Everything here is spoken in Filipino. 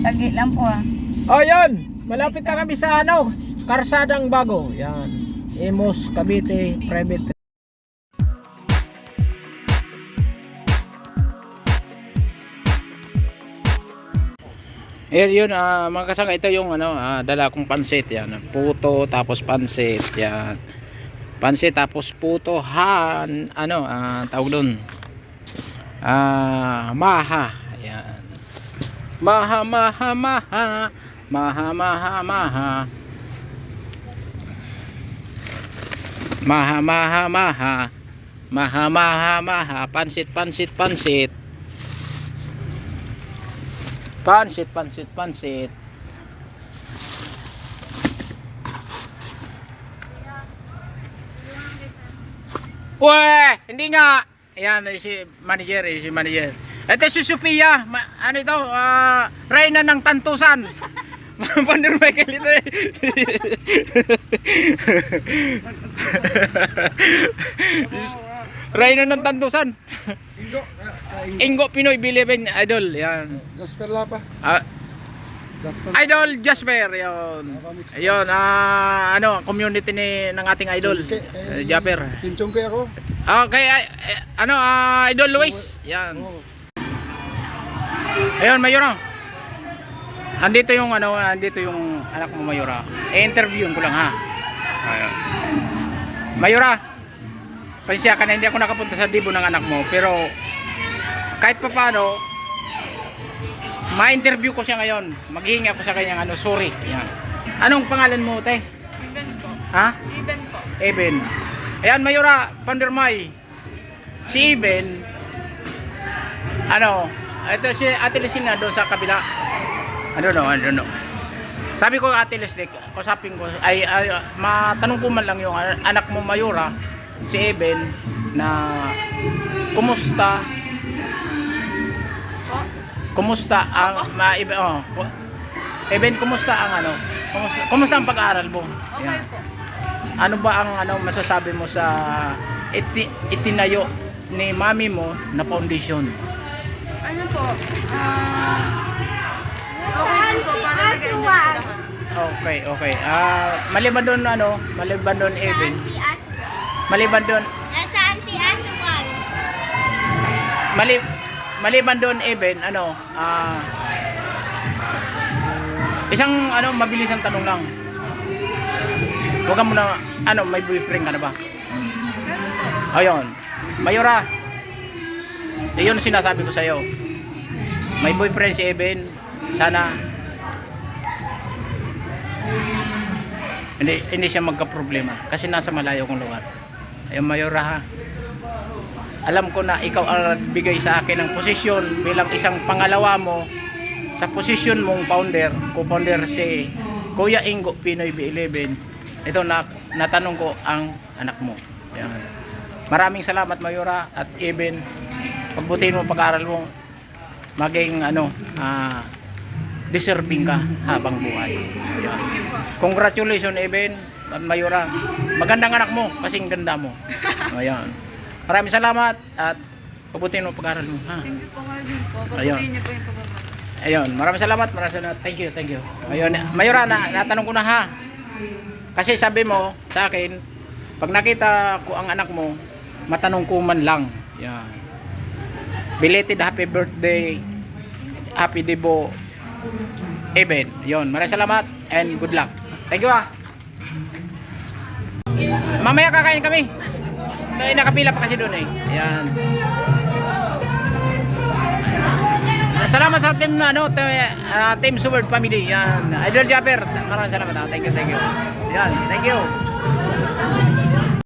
Lagi lang po ah. Oh, yun. Malapit na kami sa ano, Karsadang Bago. Yan. Imus, Cavite, Private. Ayan yun, ah, mga kasanga, ito yung ano, ah, dala kong pansit yan. Puto, tapos pansit, yan. Pansit, tapos puto, han, ano, ah, tawag doon. Ah, maha, yan. Maha, maha, maha. Maha, maha, maha. Maha, maha, maha. Maha, maha, maha. Pansit, pansit, pansit. Pansit, pansit, pansit. Weh, hindi nga. Ayan, eh, si manager, si manager. Ito si Sophia, ma, ano ito, ah, Reyna ng Tantusan. Pander Michael ito eh. Reyna ng Tantusan. Ingo. Ingo Pinoy Bilibin Idol. Yan. Jasper Lapa. Ah, Jasper. idol Jasper. Yun. Ayun, ah, ano, community ni ng ating idol. eh, Jasper. Team Chongke ako. Okay, ano, ah, idol Luis. Yan. Oo. Ayun, Mayura. Andito yung ano, andito yung anak mo Mayura. I-interviewin ko lang ha. Ayun. Mayura. Pasensya ka na hindi ako nakapunta sa dibo ng anak mo, pero kahit pa paano ma-interview ko siya ngayon. Maghihingi ako sa kanya ano, sorry. Yan. Anong pangalan mo, te? Even po. Ha? Even po. Eben. Ayan, Mayura, Pandermay. Si Eben, ano, ito si Ate Lisina doon sa kabila. I don't know, I don't know. Sabi ko Ate Leslie, kusapin ko, ay, ay matanong ko man lang yung an- anak mo Mayura, si Eben, na kumusta kumusta ang ma Eben, oh, Eben, kumusta ang ano? Kumusta, kumusta ang pag-aaral mo? Okay po. Ano ba ang ano masasabi mo sa iti, itinayo ni mami mo na foundation? Ano po? Ah... okay po. Para nag-enjoy po lahat. Okay, okay. Ah, maliban doon ano, maliban doon Eben. Maliban doon, Nasaan si Asukal? mali, maliban doon Eben, ano, ah Isang ano, mabilisang tanong lang. Huwag ka muna, ano, may boyfriend ka na ba? Ayun. Mayora. Yun ang sinasabi ko sa'yo. May boyfriend si Eben. Sana hindi, hindi siya magka-problema. Kasi nasa malayo kong lugar. Ayun, Mayora ha. Alam ko na ikaw ang bigay sa akin ng posisyon bilang isang pangalawa mo sa posisyon mong founder, co-founder si Kuya Ingo Pinoy B11. Ito na natanong ko ang anak mo. Yan. Maraming salamat Mayora at even pagbutihin mo pag-aaral mo maging ano ah, deserving ka habang buhay. Yan. Congratulations Eben at Mayora. Magandang anak mo kasing ganda mo. Ayan. Maraming salamat at pagbutihin mo pag-aaral mo. Ha? Thank you po din po. Niyo po yung pagbabago. Ayun, maraming salamat, maraming salamat. Thank you, thank you. Ayun, Mayora, na, natanong ko na ha. Kasi sabi mo sa akin, pag nakita ko ang anak mo, matanong ko man lang. Yan. Belated happy birthday, happy debo, Eben. Yun, maraming salamat and good luck. Thank you ah. Mamaya kakain kami. May nakapila pa kasi doon eh. Ayan. Salamat sa team ano, ah, team Sword Family. Yan. Idol Japper. Maraming salamat. ah. Thank you, thank you. Yan, thank you.